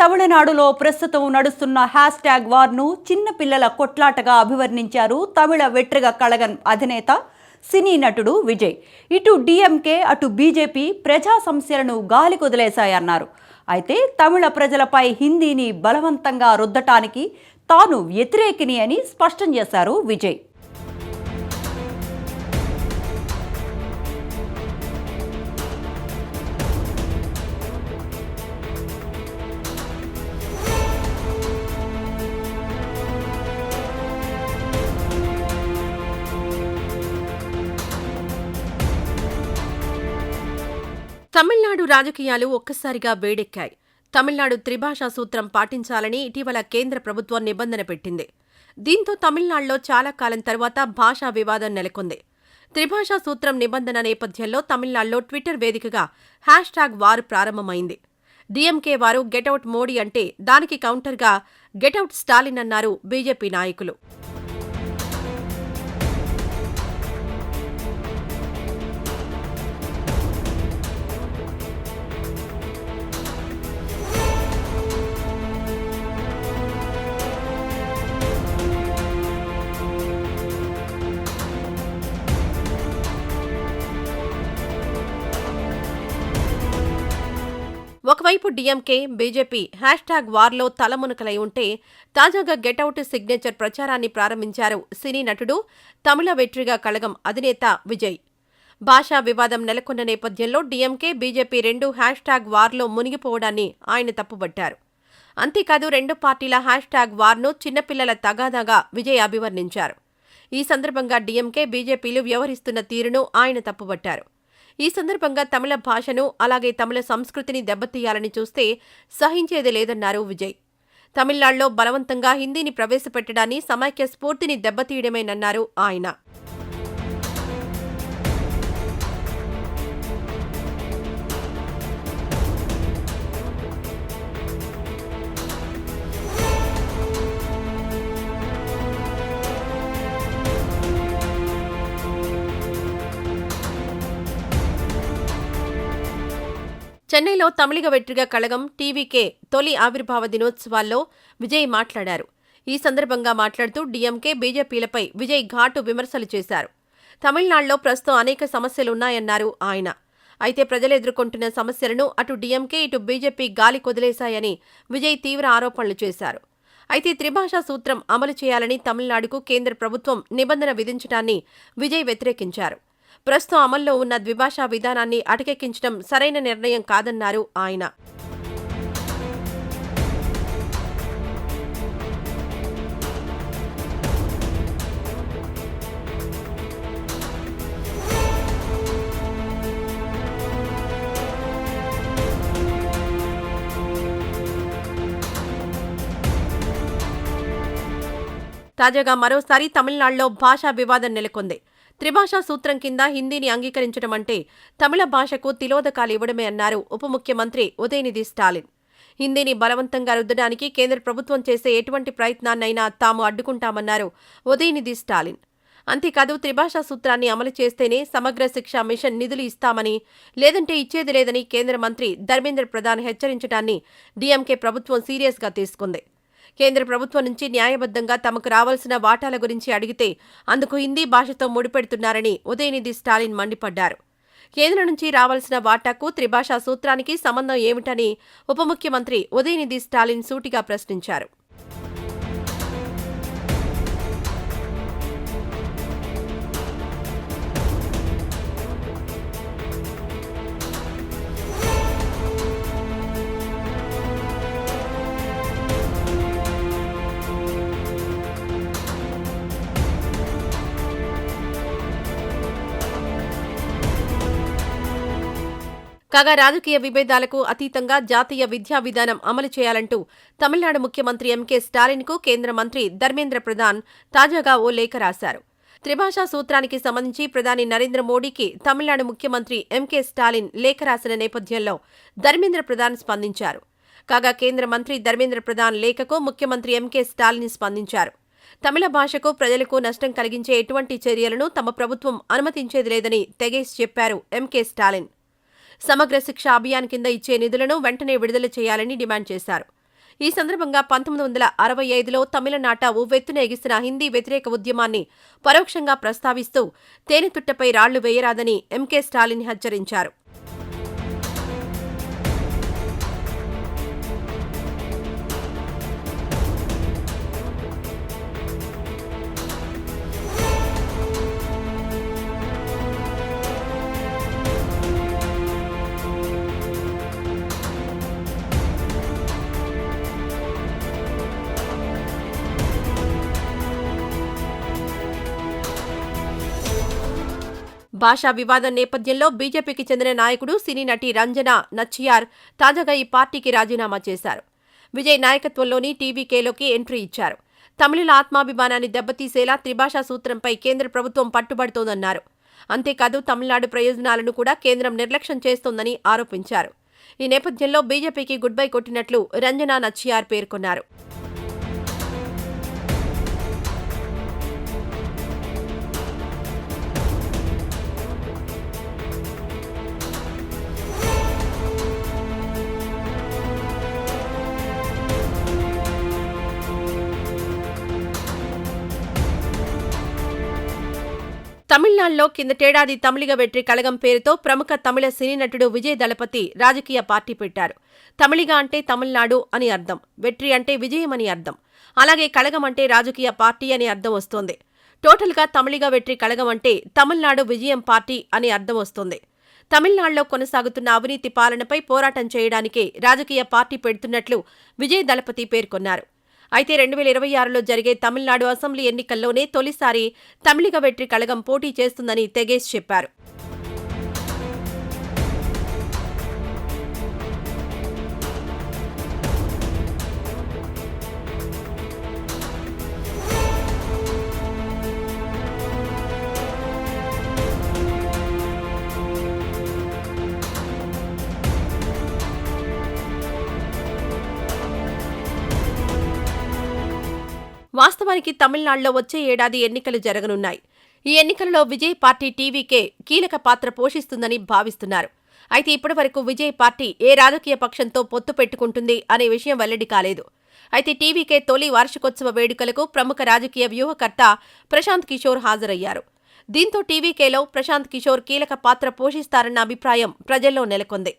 తమిళనాడులో ప్రస్తుతం నడుస్తున్న హ్యాష్ ట్యాగ్ వార్ను చిన్నపిల్లల కొట్లాటగా అభివర్ణించారు తమిళ వెట్రిగ కళగన్ అధినేత సినీ నటుడు విజయ్. ఇటు డిఎంకే అటు బీజేపీ ప్రజా సమస్యలను గాలి కుదిలేశాయన్నారు. అయితే తమిళ ప్రజలపై హిందీని బలవంతంగా రుద్దటానికి తాను వ్యతిరేకిని అని స్పష్టం చేశారు విజయ్. తమిళనాడు రాజకీయాలు ఒక్కసారిగా వేడెక్కాయి. తమిళనాడు త్రిభాషా సూత్రం పాటించాలని ఇటీవల కేంద్ర ప్రభుత్వం నిబంధన పెట్టింది. దీంతో తమిళనాడులో చాలా కాలం తర్వాత భాషా వివాదం నెలకొంది. త్రిభాషా సూత్రం నిబంధన నేపథ్యంలో తమిళనాడులో ట్విట్టర్ వేదికగా హ్యాష్ ట్యాగ్ వార్ ప్రారంభమైంది. డీఎంకే వారు గెటౌట్ మోడీ అంటే దానికి కౌంటర్గా గెటౌట్ స్టాలిన్ అన్నారు బీజేపీ నాయకులు. ఒకవైపు డీఎంకే బీజేపీ హ్యాష్ ట్యాగ్ వార్లో తలమునకలై ఉంటే తాజాగా గెటౌట్ సిగ్నేచర్ ప్రచారాన్ని ప్రారంభించారు సినీ నటుడు తమిళ వెట్రిగా కళగం అధినేత విజయ్. భాషా వివాదం నెలకొన్న నేపథ్యంలో డీఎంకే బీజేపీ రెండు హ్యాష్ ట్యాగ్ వార్లో మునిగిపోవడాన్ని ఆయన తప్పుబట్టారు. అంతేకాదు రెండు పార్టీల హ్యాష్ ట్యాగ్ వార్ను చిన్నపిల్లల తగాదాగా విజయ్ అభివర్ణించారు. ఈ సందర్భంగా డీఎంకే బీజేపీలు వ్యవహరిస్తున్న తీరును ఆయన తప్పుబట్టారు. ఈ సందర్భంగా తమిళ భాషను అలాగే తమిళ సంస్కృతిని దెబ్బతీయాలని చూస్తే సహించేది లేదన్నారు విజయ్. తమిళనాడులో బలవంతంగా హిందీని ప్రవేశపెట్టడాన్ని సమైక్య స్ఫూర్తిని దెబ్బతీయడమేనన్నారు ఆయన. చెన్నైలో తమిళిగ వెట్రిగ కళగం టీవీకే తొలి ఆవిర్భావ దినోత్సవాల్లో విజయ్ మాట్లాడారు. ఈ సందర్భంగా మాట్లాడుతూ డీఎంకే బీజేపీలపై విజయ్ ఘాటు విమర్శలు చేశారు. తమిళనాడులో ప్రస్తుతం అనేక సమస్యలున్నాయన్నారు ఆయన. అయితే ప్రజలు ఎదుర్కొంటున్న సమస్యలను అటు డీఎంకే ఇటు బీజేపీ గాలి కొదిలేశాయని విజయ్ తీవ్ర ఆరోపణలు చేశారు. అయితే త్రిభాషా సూత్రం అమలు చేయాలని తమిళనాడుకు కేంద్ర ప్రభుత్వం నిబంధన విధించడాన్ని విజయ్ వ్యతిరేకించారు. ప్రస్తుతం అమల్లో ఉన్న ద్విభాషా విధానాన్ని అటకెక్కించడం సరైన నిర్ణయం కాదన్నారు ఆయన. తాజాగా మరోసారి తమిళనాడులో భాషా వివాదం నెలకొంది. త్రిభాషా సూత్రం కింద హిందీని అంగీకరించడం అంటే తమిళ భాషకు తిలోదకాలు ఇవ్వడమే అన్నారు ఉప ముఖ్యమంత్రి ఉదయనిధి స్టాలిన్. హిందీని బలవంతంగా రుద్దడానికి కేంద్ర ప్రభుత్వం చేసే ఎటువంటి ప్రయత్నాన్నైనా తాము అడ్డుకుంటామన్నారు ఉదయనిధి స్టాలిన్. అంతేకాదు త్రిభాషా సూత్రాన్ని అమలు చేస్తేనే సమగ్ర శిక్షా మిషన్ నిధులు ఇస్తామని లేదంటే ఇచ్చేది లేదని కేంద్ర మంత్రి ధర్మేంద్ర ప్రధాన్ హెచ్చరించడాన్ని డీఎంకే ప్రభుత్వం సీరియస్గా తీసుకుంది. కేంద్ర ప్రభుత్వం నుంచి న్యాయబద్ధంగా తమకు రావాల్సిన వాటాల గురించి అడిగితే అందుకు హిందీ భాషతో ముడిపెడుతున్నారని ఉదయనిధి స్టాలిన్ మండిపడ్డారు. కేంద్రం నుంచి రావాల్సిన వాటాకు త్రిభాషా సూత్రానికి సంబంధం ఏమిటని ఉప ముఖ్యమంత్రి ఉదయనిధి స్టాలిన్ సూటిగా ప్రశ్నించారు. కాగా రాజకీయ విభేదాలకు అతీతంగా జాతీయ విద్యా విధానం అమలు చేయాలంటూ తమిళనాడు ముఖ్యమంత్రి ఎంకే స్టాలిన్కు కేంద్ర మంత్రి ధర్మేంద్ర ప్రధాన్ తాజాగా ఓ లేఖ రాశారు. త్రిభాషా సూత్రానికి సంబంధించి ప్రధాని నరేంద్ర మోడీకి తమిళనాడు ముఖ్యమంత్రి ఎంకే స్టాలిన్ లేఖ రాసిన నేపథ్యంలో ధర్మేంద్ర ప్రధాన్ స్పందించారు. కాగా కేంద్ర మంత్రి ధర్మేంద్ర ప్రధాన్ లేఖకు ముఖ్యమంత్రి ఎంకే స్టాలిన్ స్పందించారు. తమిళ భాషకు ప్రజలకు నష్టం కలిగించే ఎటువంటి చర్యలను తమ ప్రభుత్వం అనుమతించేది లేదని తెగేసి చెప్పారు ఎంకే స్టాలిన్. సమగ్ర శిక్ష అభియాన్ కింద ఇచ్చే నిధులను వెంటనే విడుదల చేయాలని డిమాండ్ చేశారు. ఈ సందర్భంగా పంతొమ్మిది వందల అరవై ఐదులో తమిళనాట ఉవ్వెత్తున ఎగిసిన హిందీ వ్యతిరేక ఉద్యమాన్ని పరోక్షంగా ప్రస్తావిస్తూ తేనెతుట్టపై రాళ్ళు వేయరాదని ఎంకే స్టాలిన్ హెచ్చరించారు. భాషా వివాదం నేపథ్యంలో బీజేపీకి చెందిన నాయకుడు సినీ నటి రంజన నచ్చియార్ తాజాగా ఈ పార్టీకి రాజీనామా చేశారు. విజయ్ నాయకత్వంలోని టీవీకేలోకి ఎంట్రీ ఇచ్చారు. తమిళుల ఆత్మాభిమానాన్ని దెబ్బతీసేలా త్రిభాషా సూత్రంపై కేంద్ర ప్రభుత్వం పట్టుబడుతోందన్నారు. అంతేకాదు తమిళనాడు ప్రయోజనాలను కూడా కేంద్రం నిర్లక్ష్యం చేస్తోందని ఆరోపించారు. ఈ నేపథ్యంలో బీజేపీకి గుడ్ బై కొట్టినట్లు రంజన నచ్చియార్ పేర్కొన్నారు. తమిళనాడులో కిందటేడాది తమిళిగ వెట్రి కలగం పేరుతో ప్రముఖ తమిళ సినీ నటుడు విజయ్ దళపతి రాజకీయ పార్టీ పెట్టారు. తమిళిగ అంటే తమిళనాడు అని అర్థం వెట్రి అంటే విజయం అని అర్థం. అలాగే కలగం అంటే రాజకీయ పార్టీ అని అర్థం వస్తోంది. టోటల్గా తమిళిగ వెట్రి కలగం అంటే తమిళనాడు విజయం పార్టీ అని అర్థం వస్తోంది. తమిళనాడులో కొనసాగుతున్న అవినీతి పాలనపై పోరాటం చేయడానికే రాజకీయ పార్టీ పెడుతున్నట్లు విజయ్ దళపతి పేర్కొన్నారు. అయితే రెండు వేల ఇరవై ఆరులో జరిగే తమిళనాడు అసెంబ్లీ ఎన్నికల్లోనే తొలిసారి తమిళిగ వెట్రి కళగం పోటీ చేస్తుందని తెగేష్ చెప్పారు. వాస్తవానికి తమిళనాడులో వచ్చే ఏడాది ఎన్నికలు జరగనున్నాయి. ఈ ఎన్నికలలో విజయ్ పార్టీ టీవీకే కీలక పాత్ర పోషిస్తుందని భావిస్తున్నారు. అయితే ఇప్పటివరకు విజయ్ పార్టీ ఏ రాజకీయ పక్షంతో పొత్తు పెట్టుకుంటుంది అనే విషయం వెల్లడి కాలేదు. అయితే టీవీకే తొలి వార్షికోత్సవ వేడుకలకు ప్రముఖ రాజకీయ వ్యూహకర్త ప్రశాంత్ కిషోర్ హాజరయ్యారు. దీంతో టీవీకేలో ప్రశాంత్ కిషోర్ కీలక పాత్ర పోషిస్తారన్న అభిప్రాయం ప్రజల్లో నెలకొంది.